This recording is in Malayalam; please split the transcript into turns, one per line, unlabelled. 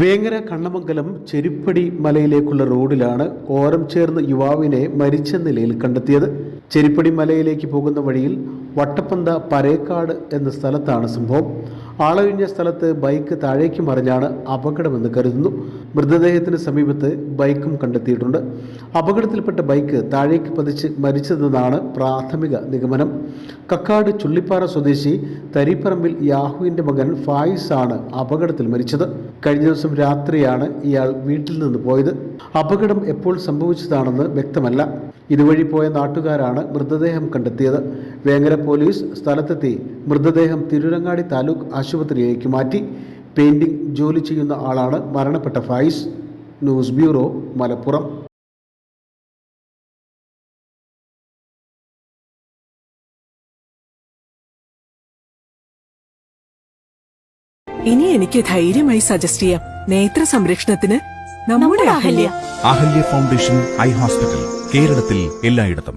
വേങ്ങര കണ്ണമംഗലം ചെരിപ്പടി മലയിലേക്കുള്ള റോഡിലാണ് ഓരം ചേർന്ന യുവാവിനെ മരിച്ച നിലയിൽ കണ്ടെത്തിയത്. ചെരിപ്പടി മലയിലേക്ക് പോകുന്ന വഴിയിൽ വട്ടപ്പന്ത പരേക്കാട് എന്ന സ്ഥലത്താണ് സംഭവം. ആളൊഴിഞ്ഞ സ്ഥലത്ത് ബൈക്ക് താഴേക്ക് മറിഞ്ഞാണ് അപകടമെന്ന് കരുതുന്നു. മൃതദേഹത്തിന് സമീപത്ത് ബൈക്കും കണ്ടെത്തിയിട്ടുണ്ട്. അപകടത്തിൽപ്പെട്ട ബൈക്ക് താഴേക്ക് പതിച്ച് മരിച്ചതെന്നാണ് പ്രാഥമിക നിഗമനം. കക്കാട് ചുള്ളിപ്പാറ സ്വദേശി തരിപ്പറമ്പിൽ യാഹുവിന്റെ മകൻ ഫായിസ് ആണ് അപകടത്തിൽ മരിച്ചത്. കഴിഞ്ഞ ദിവസം രാത്രിയാണ് ഇയാൾ വീട്ടിൽ നിന്ന് പോയത്. അപകടം എപ്പോൾ സംഭവിച്ചതാണെന്ന് വ്യക്തമല്ല. ഇതുവഴി പോയ നാട്ടുകാരാണ് മൃതദേഹം കണ്ടെത്തിയത്. വേങ്ങര പോലീസ് സ്ഥലത്തെത്തി മൃതദേഹം തിരുരങ്ങാടി താലൂക്ക് ആശുപത്രിയിലേക്ക് മാറ്റി. പെയിന്റിംഗ് ജോലി ചെയ്യുന്ന ആളാണ് മരണപ്പെട്ട ഫൈസ്. News bureau Malappuram.
ഇനി എനിക്ക് ധൈര്യമായി സജസ്റ്റ് ചെയ്യാം. നേത്ര സംരക്ഷണത്തിന് നമ്മുടെ Ahalya.
Ahalya foundation eye hospital കേരളത്തിൽ എല്ലായിടത്തും.